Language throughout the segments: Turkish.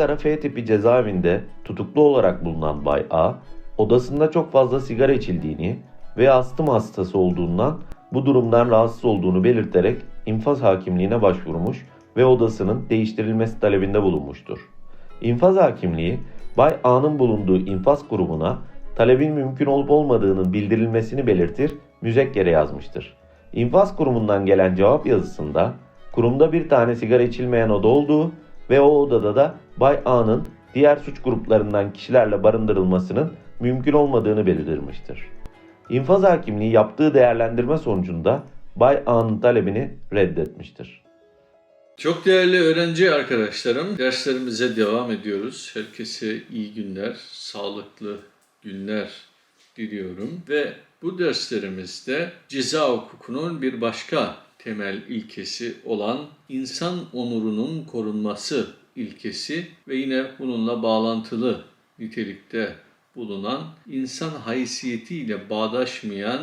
Ankara F tipi cezaevinde tutuklu olarak bulunan Bay A, odasında çok fazla sigara içildiğini ve astım hastası olduğundan bu durumdan rahatsız olduğunu belirterek infaz hakimliğine başvurmuş ve odasının değiştirilmesi talebinde bulunmuştur. İnfaz hakimliği, Bay A'nın bulunduğu infaz kurumuna talebin mümkün olup olmadığının bildirilmesini belirtir, müzekkere yazmıştır. İnfaz kurumundan gelen cevap yazısında kurumda bir tane sigara içilmeyen oda olduğu ve o odada da Bay A'nın diğer suç gruplarından kişilerle barındırılmasının mümkün olmadığını belirtilmiştir. İnfaz hakimliği yaptığı değerlendirme sonucunda Bay A'nın talebini reddetmiştir. Çok değerli öğrenci arkadaşlarım, derslerimize devam ediyoruz. Herkese iyi günler, sağlıklı günler diliyorum. Ve bu derslerimizde ceza hukukunun bir başka temel ilkesi olan insan onurunun korunması ilkesi ve yine bununla bağlantılı nitelikte bulunan insan haysiyetiyle bağdaşmayan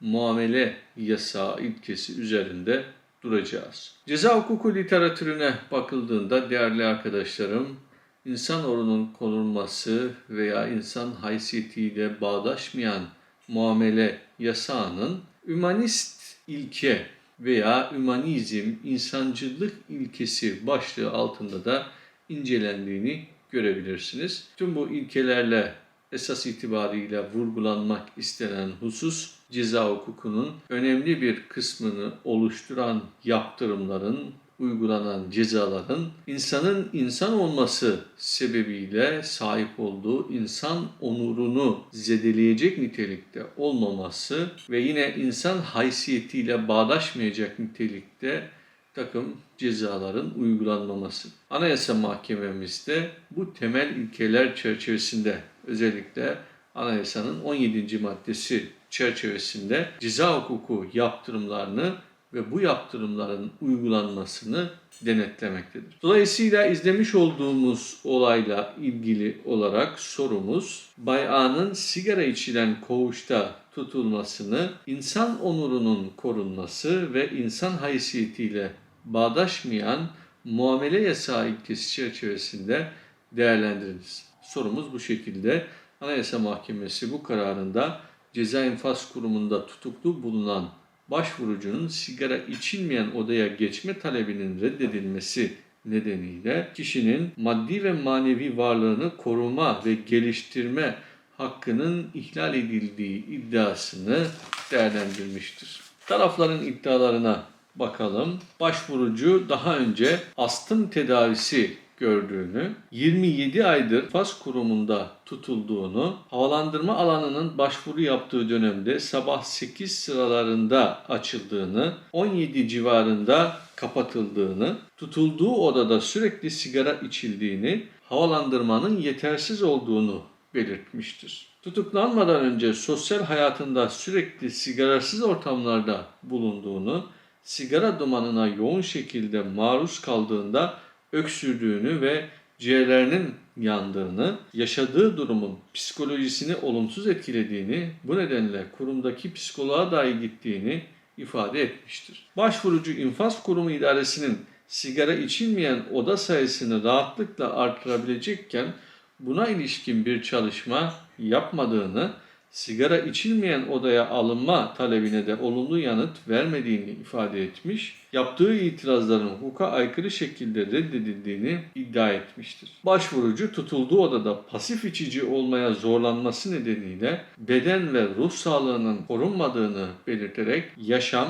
muamele yasağı ilkesi üzerinde duracağız. Ceza hukuku literatürüne bakıldığında değerli arkadaşlarım, insan orunun konulması veya insan haysiyetiyle bağdaşmayan muamele yasağının ümanist ilke veya ümanizm, insancılık ilkesi başlığı altında da incelendiğini görebilirsiniz. Tüm bu ilkelerle esas itibariyle vurgulanmak istenen husus ceza hukukunun önemli bir kısmını oluşturan yaptırımların, uygulanan cezaların insanın insan olması sebebiyle sahip olduğu insan onurunu zedeleyecek nitelikte olmaması ve yine insan haysiyetiyle bağdaşmayacak nitelikte takım cezaların uygulanmaması. Anayasa Mahkememizde bu temel ilkeler çerçevesinde özellikle anayasanın 17. maddesi çerçevesinde ceza hukuku yaptırımlarını ve bu yaptırımların uygulanmasını denetlemektedir. Dolayısıyla izlemiş olduğumuz olayla ilgili olarak sorumuz Bay A'nın sigara içilen koğuşta tutulmasını, insan onurunun korunması ve insan haysiyetiyle bağdaşmayan muamele yasağı ilkesi çerçevesinde değerlendiriniz. Sorumuz bu şekilde. Anayasa Mahkemesi bu kararında ceza infaz kurumunda tutuklu bulunan başvurucunun sigara içilmeyen odaya geçme talebinin reddedilmesi nedeniyle kişinin maddi ve manevi varlığını koruma ve geliştirme hakkının ihlal edildiği iddiasını değerlendirmiştir. Tarafların iddialarına bakalım. Başvurucu daha önce astım tedavisi gördüğünü, 27 aydır FAS kurumunda tutulduğunu, havalandırma alanının başvuru yaptığı dönemde sabah 8 sıralarında açıldığını, 17 civarında kapatıldığını, tutulduğu odada sürekli sigara içildiğini, havalandırmanın yetersiz olduğunu belirtmiştir. Tutuklanmadan önce sosyal hayatında sürekli sigarasız ortamlarda bulunduğunu, sigara dumanına yoğun şekilde maruz kaldığında öksürdüğünü ve ciğerlerinin yandığını, yaşadığı durumun psikolojisini olumsuz etkilediğini, bu nedenle kurumdaki psikoloğa dahi gittiğini ifade etmiştir. Başvurucu infaz kurumu idaresinin sigara içilmeyen oda sayısını rahatlıkla artırabilecekken buna ilişkin bir çalışma yapmadığını, sigara içilmeyen odaya alınma talebine de olumlu yanıt vermediğini ifade etmiş, yaptığı itirazların hukuka aykırı şekilde reddedildiğini iddia etmiştir. Başvurucu tutulduğu odada pasif içici olmaya zorlanması nedeniyle beden ve ruh sağlığının korunmadığını belirterek yaşam,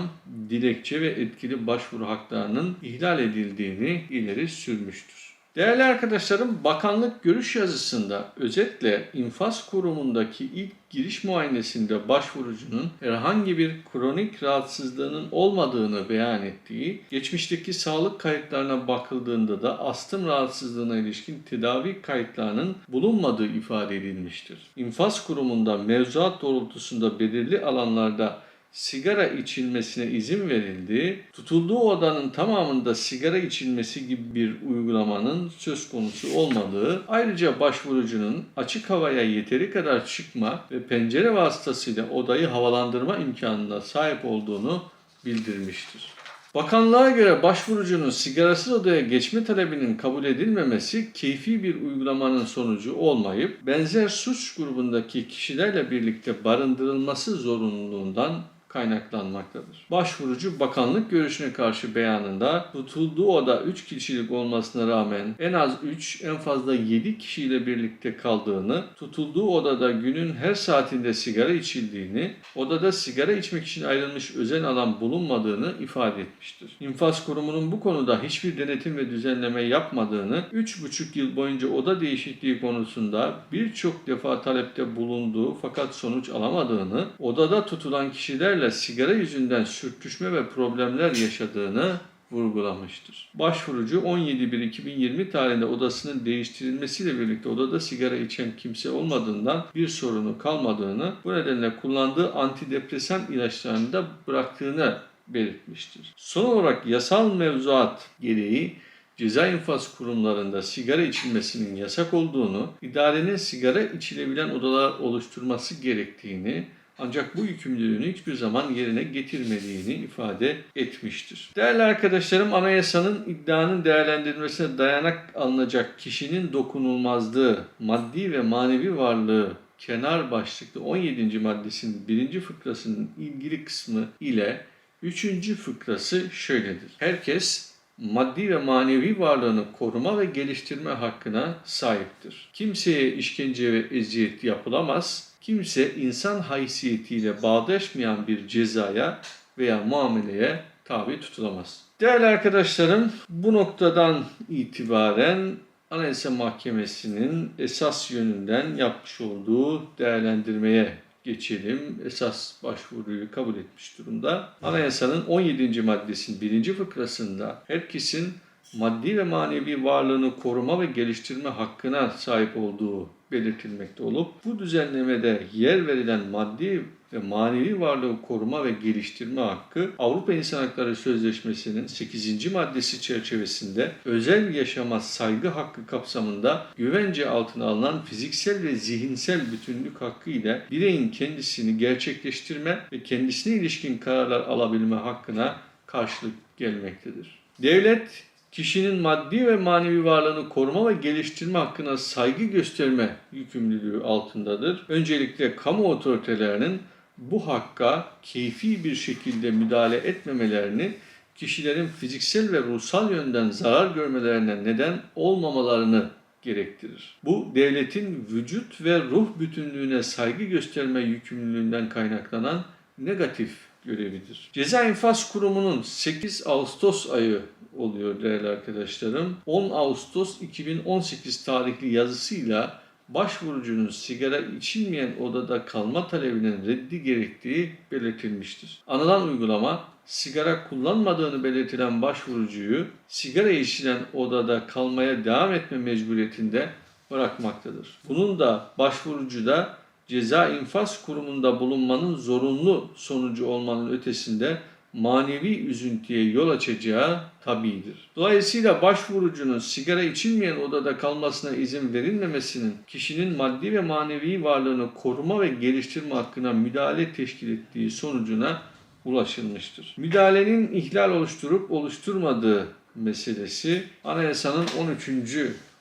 dilekçe ve etkili başvuru haklarının ihlal edildiğini ileri sürmüştür. Değerli arkadaşlarım, bakanlık görüş yazısında özetle infaz kurumundaki ilk giriş muayenesinde başvurucunun herhangi bir kronik rahatsızlığının olmadığını beyan ettiği, geçmişteki sağlık kayıtlarına bakıldığında da astım rahatsızlığına ilişkin tedavi kayıtlarının bulunmadığı ifade edilmiştir. İnfaz kurumunda mevzuat doğrultusunda belirli alanlarda sigara içilmesine izin verildi. Tutulduğu odanın tamamında sigara içilmesi gibi bir uygulamanın söz konusu olmadığı, ayrıca başvurucunun açık havaya yeteri kadar çıkma ve pencere vasıtasıyla odayı havalandırma imkanına sahip olduğunu bildirmiştir. Bakanlığa göre başvurucunun sigarasız odaya geçme talebinin kabul edilmemesi keyfi bir uygulamanın sonucu olmayıp benzer suç grubundaki kişilerle birlikte barındırılması zorunluluğundan kaynaklanmaktadır. Başvurucu bakanlık görüşüne karşı beyanında tutulduğu oda 3 kişilik olmasına rağmen en az 3 en fazla 7 kişiyle birlikte kaldığını, tutulduğu odada günün her saatinde sigara içildiğini, odada sigara içmek için ayrılmış özel alan bulunmadığını ifade etmiştir. İnfaz kurumunun bu konuda hiçbir denetim ve düzenleme yapmadığını, 3,5 yıl boyunca oda değişikliği konusunda birçok defa talepte bulunduğu fakat sonuç alamadığını, odada tutulan kişilerle sigara yüzünden sürtüşme ve problemler yaşadığını vurgulamıştır. Başvurucu 17.1.2020 tarihinde odasının değiştirilmesiyle birlikte odada sigara içen kimse olmadığından bir sorunu kalmadığını, bu nedenle kullandığı antidepresan ilaçlarını da bıraktığını belirtmiştir. Son olarak yasal mevzuat gereği ceza infaz kurumlarında sigara içilmesinin yasak olduğunu, idarenin sigara içilebilen odalar oluşturması gerektiğini, ancak bu yükümlülüğünü hiçbir zaman yerine getirmediğini ifade etmiştir. Değerli arkadaşlarım, anayasanın iddianın değerlendirilmesine dayanak alınacak kişinin dokunulmazlığı, maddi ve manevi varlığı kenar başlıklı 17. maddesinin 1. fıkrasının ilgili kısmı ile 3. fıkrası şöyledir. Herkes maddi ve manevi varlığını koruma ve geliştirme hakkına sahiptir. Kimseye işkence ve eziyet yapılamaz. Kimse insan haysiyetiyle bağdaşmayan bir cezaya veya muameleye tabi tutulamaz. Değerli arkadaşlarım, bu noktadan itibaren Anayasa Mahkemesi'nin esas yönünden yapmış olduğu değerlendirmeye geçelim. Esas başvuruyu kabul etmiş durumda. Anayasanın 17. maddesinin 1. fıkrasında herkesin maddi ve manevi varlığını koruma ve geliştirme hakkına sahip olduğu belirtilmekte olup bu düzenlemede yer verilen maddi ve manevi varlığı koruma ve geliştirme hakkı Avrupa İnsan Hakları Sözleşmesi'nin 8. maddesi çerçevesinde özel yaşama saygı hakkı kapsamında güvence altına alınan fiziksel ve zihinsel bütünlük hakkı ile bireyin kendisini gerçekleştirme ve kendisine ilişkin kararlar alabilme hakkına karşılık gelmektedir. Devlet kişinin maddi ve manevi varlığını koruma ve geliştirme hakkına saygı gösterme yükümlülüğü altındadır. Öncelikle kamu otoritelerinin bu hakka keyfi bir şekilde müdahale etmemelerini, kişilerin fiziksel ve ruhsal yönden zarar görmelerine neden olmamalarını gerektirir. Bu devletin vücut ve ruh bütünlüğüne saygı gösterme yükümlülüğünden kaynaklanan negatif görevidir. Ceza İnfaz Kurumu'nun 8 Ağustos ayı oluyor değerli arkadaşlarım. 10 Ağustos 2018 tarihli yazısıyla başvurucunun sigara içilmeyen odada kalma talebinin reddi gerektiği belirtilmiştir. Anılan uygulama sigara kullanmadığını belirtilen başvurucuyu sigara içilen odada kalmaya devam etme mecburiyetinde bırakmaktadır. Bunun da başvurucuda ceza infaz kurumunda bulunmanın zorunlu sonucu olmanın ötesinde manevi üzüntüye yol açacağı tabidir. Dolayısıyla başvurucunun sigara içilmeyen odada kalmasına izin verilmemesinin kişinin maddi ve manevi varlığını koruma ve geliştirme hakkına müdahale teşkil ettiği sonucuna ulaşılmıştır. Müdahalenin ihlal oluşturup oluşturmadığı meselesi anayasanın 13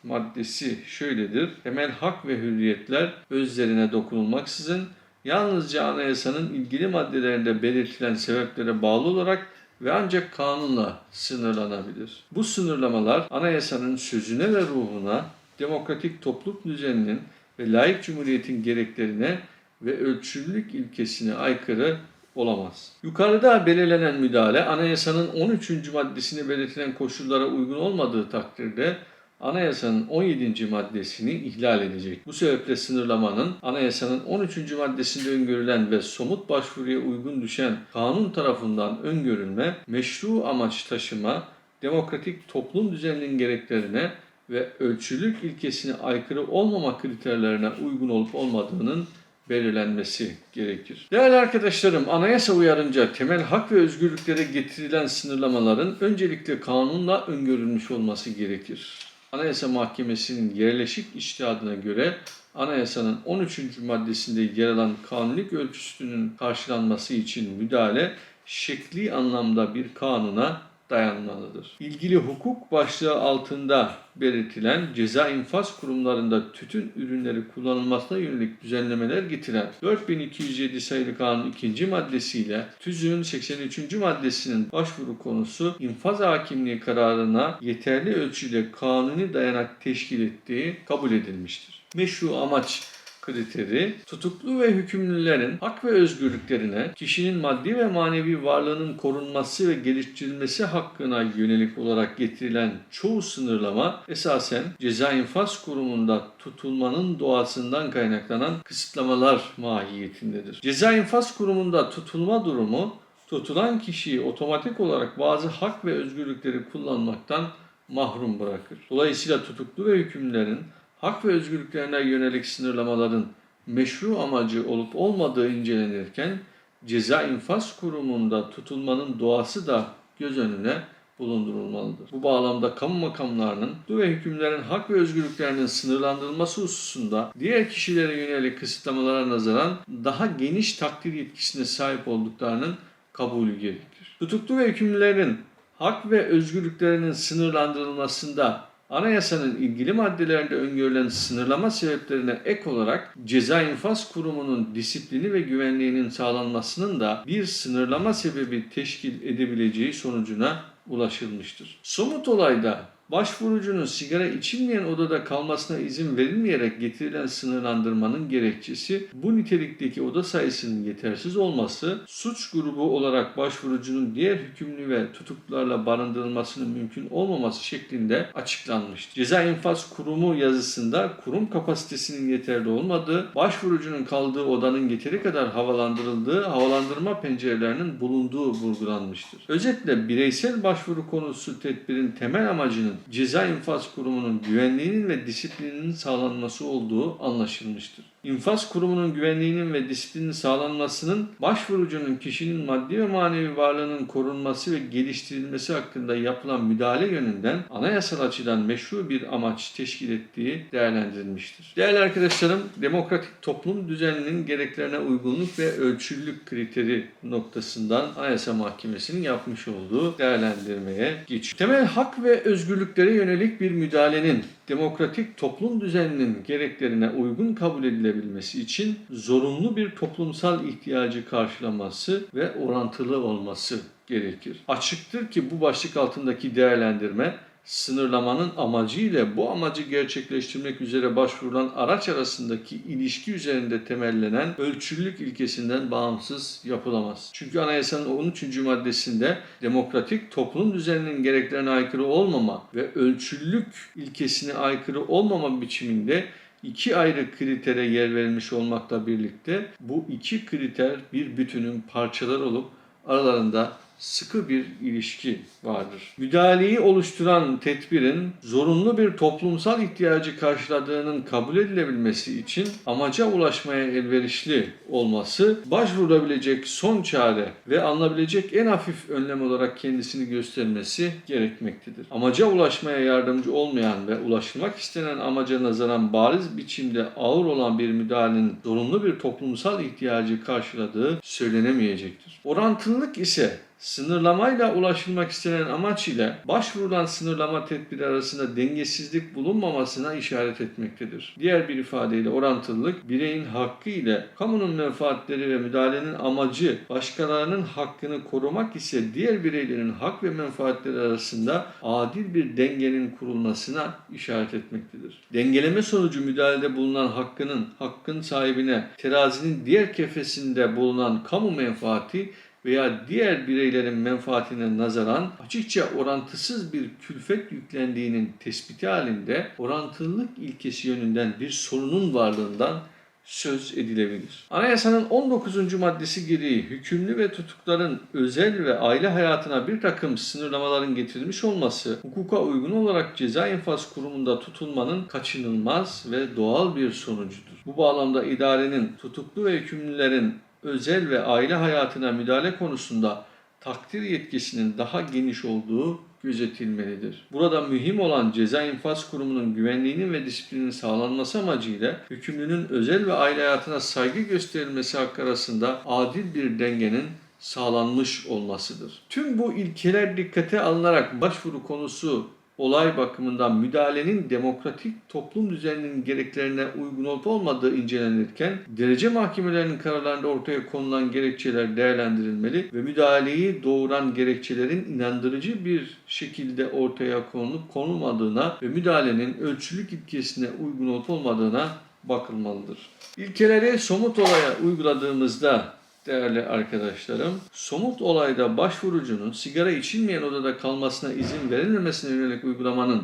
maddesi şöyledir. Temel hak ve hürriyetler özlerine dokunulmaksızın yalnızca anayasanın ilgili maddelerinde belirtilen sebeplere bağlı olarak ve ancak kanunla sınırlanabilir. Bu sınırlamalar anayasanın sözüne ve ruhuna, demokratik toplum düzeninin ve layık cumhuriyetin gereklerine ve ölçülülük ilkesine aykırı olamaz. Yukarıda belirlenen müdahale anayasanın 13. maddesinde belirtilen koşullara uygun olmadığı takdirde Anayasanın 17. maddesini ihlal edecek. Bu sebeple sınırlamanın anayasanın 13. maddesinde öngörülen ve somut başvuruya uygun düşen kanun tarafından öngörülme, meşru amaç taşıma, demokratik toplum düzeninin gereklerine ve ölçülük ilkesine aykırı olmama kriterlerine uygun olup olmadığının belirlenmesi gerekir. Değerli arkadaşlarım, anayasa uyarınca temel hak ve özgürlüklere getirilen sınırlamaların öncelikle kanunla öngörülmüş olması gerekir. Anayasa Mahkemesi'nin yerleşik içtihadına göre anayasanın 13. maddesinde yer alan kanunluk ölçüsünün karşılanması için müdahale şekli anlamda bir kanuna dayanmalıdır. İlgili hukuk başlığı altında belirtilen ceza infaz kurumlarında tütün ürünleri kullanılmasına yönelik düzenlemeler getiren 4207 sayılı kanun 2. maddesiyle TÜZÜ'nün 83. maddesinin başvuru konusu infaz hakimliği kararına yeterli ölçüde kanuni dayanak teşkil ettiği kabul edilmiştir. Meşru amaç kriteri tutuklu ve hükümlülerin hak ve özgürlüklerine, kişinin maddi ve manevi varlığının korunması ve geliştirilmesi hakkına yönelik olarak getirilen çoğu sınırlama esasen ceza infaz kurumunda tutulmanın doğasından kaynaklanan kısıtlamalar mahiyetindedir. Ceza infaz kurumunda tutulma durumu tutulan kişiyi otomatik olarak bazı hak ve özgürlükleri kullanmaktan mahrum bırakır. Dolayısıyla tutuklu ve hükümlerin hak ve özgürlüklerine yönelik sınırlamaların meşru amacı olup olmadığı incelenirken ceza infaz kurumunda tutulmanın doğası da göz önüne bulundurulmalıdır. Bu bağlamda kamu makamlarının bu ve hükümlerin hak ve özgürlüklerinin sınırlandırılması hususunda diğer kişilere yönelik kısıtlamalara nazaran daha geniş takdir yetkisine sahip olduklarının kabulü gerekir. Tutuklu ve hükümlülerin hak ve özgürlüklerinin sınırlandırılmasında Anayasanın ilgili maddelerinde öngörülen sınırlama sebeplerine ek olarak ceza infaz kurumunun disiplini ve güvenliğinin sağlanmasının da bir sınırlama sebebi teşkil edebileceği sonucuna ulaşılmıştır. Somut olayda başvurucunun sigara içilmeyen odada kalmasına izin verilmeyerek getirilen sınırlandırmanın gerekçesi bu nitelikteki oda sayısının yetersiz olması, suç grubu olarak başvurucunun diğer hükümlü ve tutuklularla barındırılmasının mümkün olmaması şeklinde açıklanmıştır. Ceza infaz kurumu yazısında kurum kapasitesinin yeterli olmadığı, başvurucunun kaldığı odanın yeteri kadar havalandırıldığı, havalandırma pencerelerinin bulunduğu vurgulanmıştır. Özetle bireysel başvuru konusu tedbirin temel amacının ceza infaz kurumunun güvenliğinin ve disiplininin sağlanması olduğu anlaşılmıştır. İnfaz kurumunun güvenliğinin ve disiplinin sağlanmasının başvurucunun kişinin maddi ve manevi varlığının korunması ve geliştirilmesi hakkında yapılan müdahale yönünden anayasal açıdan meşru bir amaç teşkil ettiği değerlendirilmiştir. Değerli arkadaşlarım, demokratik toplum düzeninin gereklerine uygunluk ve ölçülülük kriteri noktasından Anayasa Mahkemesi'nin yapmış olduğu değerlendirmeye geç. Temel hak ve özgürlüklere yönelik bir müdahalenin demokratik toplum düzeninin gereklerine uygun kabul edilebilmesi için zorunlu bir toplumsal ihtiyacı karşılaması ve orantılı olması gerekir. Açıktır ki bu başlık altındaki değerlendirme sınırlamanın amacı ile bu amacı gerçekleştirmek üzere başvurulan araç arasındaki ilişki üzerinde temellenen ölçülülük ilkesinden bağımsız yapılamaz. Çünkü anayasanın 13. maddesinde demokratik toplum düzeninin gereklerine aykırı olmama ve ölçülülük ilkesine aykırı olmama biçiminde iki ayrı kritere yer verilmiş olmakla birlikte bu iki kriter bir bütünün parçaları olup aralarında sıkı bir ilişki vardır. Müdahaleyi oluşturan tedbirin zorunlu bir toplumsal ihtiyacı karşıladığının kabul edilebilmesi için amaca ulaşmaya elverişli olması, başvurulabilecek son çare ve alınabilecek en hafif önlem olarak kendisini göstermesi gerekmektedir. Amaca ulaşmaya yardımcı olmayan ve ulaşılmak istenen amaca nazaran bariz biçimde ağır olan bir müdahalenin zorunlu bir toplumsal ihtiyacı karşıladığı söylenemeyecektir. Orantılılık ise Sınırlamayla ulaşılmak istenen amaç ile başvurulan sınırlama tedbiri arasında dengesizlik bulunmamasına işaret etmektedir. Diğer bir ifadeyle orantılılık, bireyin hakkı ile kamunun menfaatleri ve müdahalenin amacı başkalarının hakkını korumak ise diğer bireylerin hak ve menfaatleri arasında adil bir dengenin kurulmasına işaret etmektedir. Dengeleme sonucu müdahalede bulunan hakkının, hakkın sahibine terazinin diğer kefesinde bulunan kamu menfaati veya diğer bireylerin menfaatine nazaran açıkça orantısız bir külfet yüklendiğinin tespiti halinde orantılılık ilkesi yönünden bir sorunun varlığından söz edilebilir. Anayasanın 19. maddesi gereği hükümlü ve tutukların özel ve aile hayatına bir takım sınırlamaların getirilmiş olması, hukuka uygun olarak ceza infaz kurumunda tutulmanın kaçınılmaz ve doğal bir sonucudur. Bu bağlamda idarenin tutuklu ve hükümlülerin özel ve aile hayatına müdahale konusunda takdir yetkisinin daha geniş olduğu gözetilmelidir. Burada mühim olan ceza infaz kurumunun güvenliğinin ve disiplinin sağlanması amacıyla hükümlünün özel ve aile hayatına saygı gösterilmesi hakkı arasında adil bir dengenin sağlanmış olmasıdır. Tüm bu ilkeler dikkate alınarak başvuru konusu olay bakımından müdahalenin demokratik toplum düzeninin gereklerine uygun olup olmadığı incelenirken derece mahkemelerinin kararlarında ortaya konulan gerekçeler değerlendirilmeli ve müdahaleyi doğuran gerekçelerin inandırıcı bir şekilde ortaya konulup konulmadığına ve müdahalenin ölçülük ilkesine uygun olup olmadığına bakılmalıdır. İlkeleri somut olaya uyguladığımızda değerli arkadaşlarım, somut olayda başvurucunun sigara içilmeyen odada kalmasına izin verilmemesine yönelik uygulamanın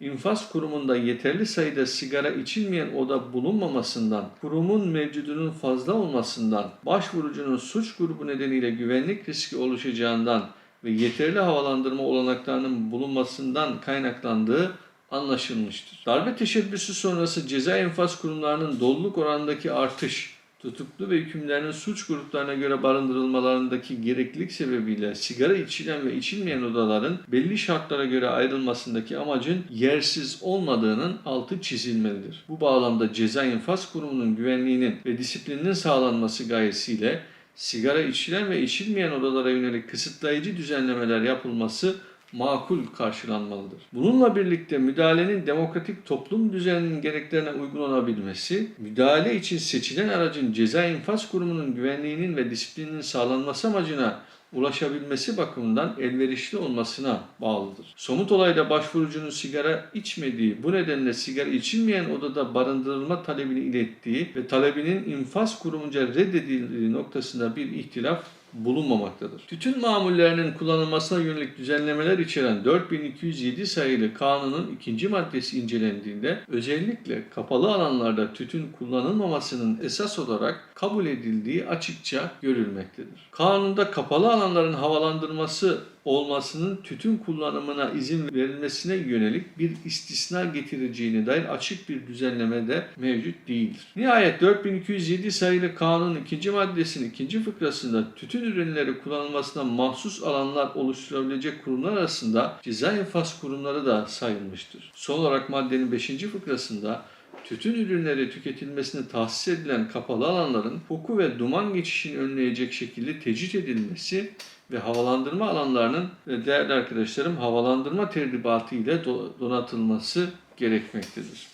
infaz kurumunda yeterli sayıda sigara içilmeyen oda bulunmamasından, kurumun mevcudunun fazla olmasından, başvurucunun suç grubu nedeniyle güvenlik riski oluşacağından ve yeterli havalandırma olanaklarının bulunmasından kaynaklandığı anlaşılmıştır. Darbe teşebbüsü sonrası ceza infaz kurumlarının doluluk oranındaki artış, tutuklu ve hükümlerinin suç gruplarına göre barındırılmalarındaki gereklilik sebebiyle sigara içilen ve içilmeyen odaların belli şartlara göre ayrılmasındaki amacın yersiz olmadığının altı çizilmelidir. Bu bağlamda ceza infaz kurumunun güvenliğinin ve disiplininin sağlanması gayesiyle sigara içilen ve içilmeyen odalara yönelik kısıtlayıcı düzenlemeler yapılması makul karşılanmalıdır. Bununla birlikte müdahalenin demokratik toplum düzeninin gereklerine uygun olabilmesi, müdahale için seçilen aracın ceza infaz kurumunun güvenliğinin ve disiplininin sağlanması amacına ulaşabilmesi bakımından elverişli olmasına bağlıdır. Somut olayda başvurucunun sigara içmediği, bu nedenle sigara içilmeyen odada barındırılma talebini ilettiği ve talebinin infaz kurumunca reddedildiği noktasında bir ihtilaf bulunmamaktadır. Tütün mamullerinin kullanılmasına yönelik düzenlemeler içeren 4207 sayılı kanunun ikinci maddesi incelendiğinde özellikle kapalı alanlarda tütün kullanılmamasının esas olarak kabul edildiği açıkça görülmektedir. Kanunda kapalı alanların havalandırması olmasının tütün kullanımına izin verilmesine yönelik bir istisna getireceğine dair açık bir düzenleme de mevcut değildir. Nihayet 4207 sayılı kanunun ikinci maddesinin ikinci fıkrasında tütün ürünleri kullanılmasına mahsus alanlar oluşturabilecek kurumlar arasında ceza infaz kurumları da sayılmıştır. Son olarak maddenin 5. fıkrasında tütün ürünleri tüketilmesine tahsis edilen kapalı alanların koku ve duman geçişini önleyecek şekilde tecrit edilmesi ve havalandırma alanlarının ve değerli arkadaşlarım havalandırma tertibatı ile do- donatılması gerekmektedir.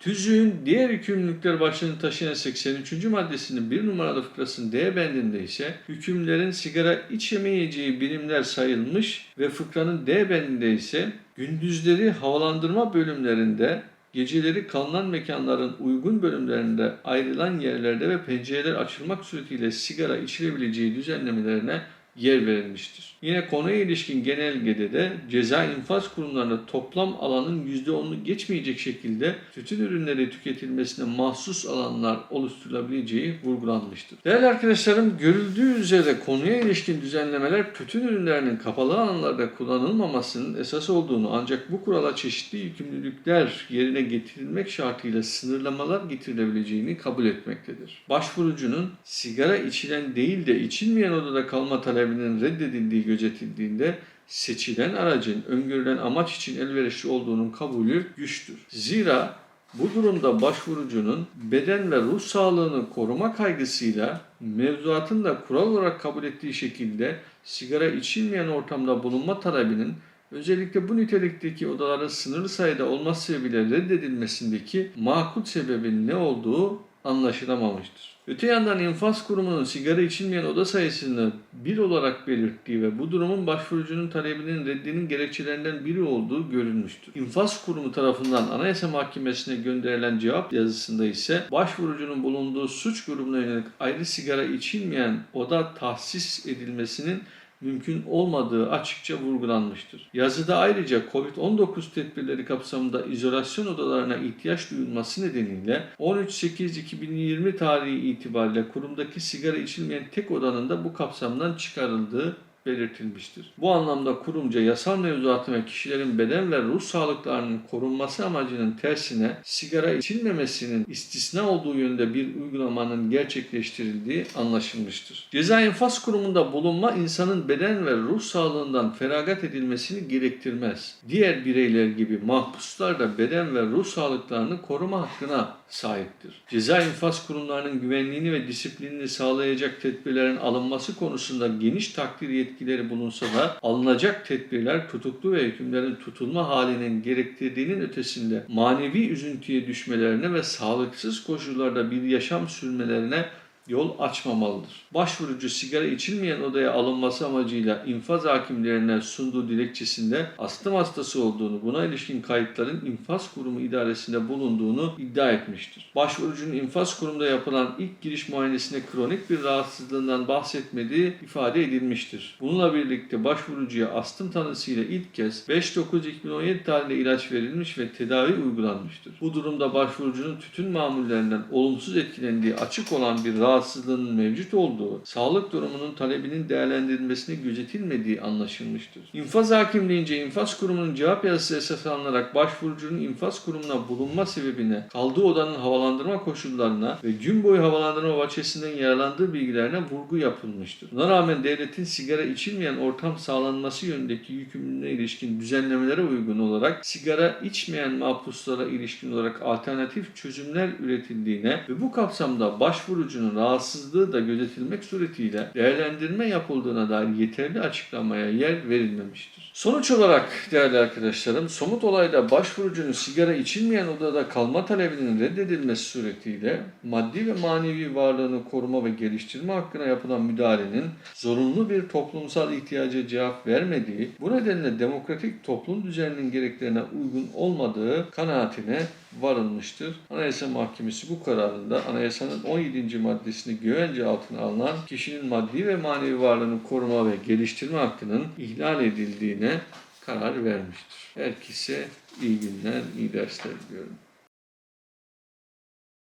Tüzüğün diğer yükümlülükler başlığını taşıyan 83. maddesinin bir numaralı fıkrasının D bendinde ise hükümlerin sigara içemeyeceği birimler sayılmış ve fıkranın D bendinde ise gündüzleri havalandırma bölümlerinde Geceleri kalınan mekanların uygun bölümlerinde ayrılan yerlerde ve pencereler açılmak suretiyle sigara içilebileceği düzenlemelerine yer verilmiştir. Yine konuya ilişkin genelgede de ceza infaz kurumlarında toplam alanın %10'unu geçmeyecek şekilde tütün ürünleri tüketilmesine mahsus alanlar oluşturulabileceği vurgulanmıştır. Değerli arkadaşlarım görüldüğü üzere konuya ilişkin düzenlemeler tütün ürünlerinin kapalı alanlarda kullanılmamasının esas olduğunu ancak bu kurala çeşitli yükümlülükler yerine getirilmek şartıyla sınırlamalar getirilebileceğini kabul etmektedir. Başvurucunun sigara içilen değil de içilmeyen odada kalma talebinin reddedildiği gözetildiğinde seçilen aracın öngörülen amaç için elverişli olduğunun kabulü güçtür. Zira bu durumda başvurucunun beden ve ruh sağlığını koruma kaygısıyla mevzuatın da kural olarak kabul ettiği şekilde sigara içilmeyen ortamda bulunma talebinin özellikle bu nitelikteki odaların sınırlı sayıda olması sebebiyle reddedilmesindeki makul sebebin ne olduğu anlaşılamamıştır. Öte yandan infaz kurumunun sigara içilmeyen oda sayısını bir olarak belirttiği ve bu durumun başvurucunun talebinin reddinin gerekçelerinden biri olduğu görülmüştür. İnfaz kurumu tarafından Anayasa Mahkemesi'ne gönderilen cevap yazısında ise başvurucunun bulunduğu suç grubuna yönelik ayrı sigara içilmeyen oda tahsis edilmesinin mümkün olmadığı açıkça vurgulanmıştır. Yazıda ayrıca COVID-19 tedbirleri kapsamında izolasyon odalarına ihtiyaç duyulması nedeniyle 13.8.2020 tarihi itibariyle kurumdaki sigara içilmeyen tek odanın da bu kapsamdan çıkarıldığı belirtilmiştir. Bu anlamda kurumca yasal mevzuatın ve kişilerin beden ve ruh sağlıklarının korunması amacının tersine sigara içilmemesinin istisna olduğu yönde bir uygulamanın gerçekleştirildiği anlaşılmıştır. Ceza infaz kurumunda bulunma insanın beden ve ruh sağlığından feragat edilmesini gerektirmez. Diğer bireyler gibi mahpuslar da beden ve ruh sağlıklarını koruma hakkına sahiptir. Ceza infaz kurumlarının güvenliğini ve disiplinini sağlayacak tedbirlerin alınması konusunda geniş takdir yetkileri bulunsa da alınacak tedbirler tutuklu ve hükümlerin tutulma halinin gerektirdiğinin ötesinde manevi üzüntüye düşmelerine ve sağlıksız koşullarda bir yaşam sürmelerine yol açmamalıdır. Başvurucu sigara içilmeyen odaya alınması amacıyla infaz hakimlerine sunduğu dilekçesinde astım hastası olduğunu, buna ilişkin kayıtların infaz kurumu idaresinde bulunduğunu iddia etmiştir. Başvurucunun infaz kurumunda yapılan ilk giriş muayenesinde kronik bir rahatsızlığından bahsetmediği ifade edilmiştir. Bununla birlikte başvurucuya astım tanısıyla ilk kez 5-9-2017 tarihinde ilaç verilmiş ve tedavi uygulanmıştır. Bu durumda başvurucunun tütün mamullerinden olumsuz etkilendiği açık olan bir rahatsızlığının mevcut olduğu, sağlık durumunun talebinin değerlendirilmesine gözetilmediği anlaşılmıştır. İnfaz hakimliğince infaz kurumunun cevap yazısı esas alınarak başvurucunun infaz kurumuna bulunma sebebine, kaldığı odanın havalandırma koşullarına ve gün boyu havalandırma bahçesinden yararlandığı bilgilerine vurgu yapılmıştır. Buna rağmen devletin sigara içilmeyen ortam sağlanması yönündeki yükümlülüğüne ilişkin düzenlemelere uygun olarak sigara içmeyen mahpuslara ilişkin olarak alternatif çözümler üretildiğine ve bu kapsamda başvurucunun rahatsızlığı da gözetilmek suretiyle değerlendirme yapıldığına dair yeterli açıklamaya yer verilmemiştir. Sonuç olarak değerli arkadaşlarım, somut olayda başvurucunun sigara içilmeyen odada kalma talebinin reddedilmesi suretiyle maddi ve manevi varlığını koruma ve geliştirme hakkına yapılan müdahalenin zorunlu bir toplumsal ihtiyaca cevap vermediği, bu nedenle demokratik toplum düzeninin gereklerine uygun olmadığı kanaatine varılmıştır. Anayasa Mahkemesi bu kararında anayasanın 17. maddesini güvence altına alınan kişinin maddi ve manevi varlığını koruma ve geliştirme hakkının ihlal edildiğine karar vermiştir. Herkese iyi günler, iyi dersler diliyorum.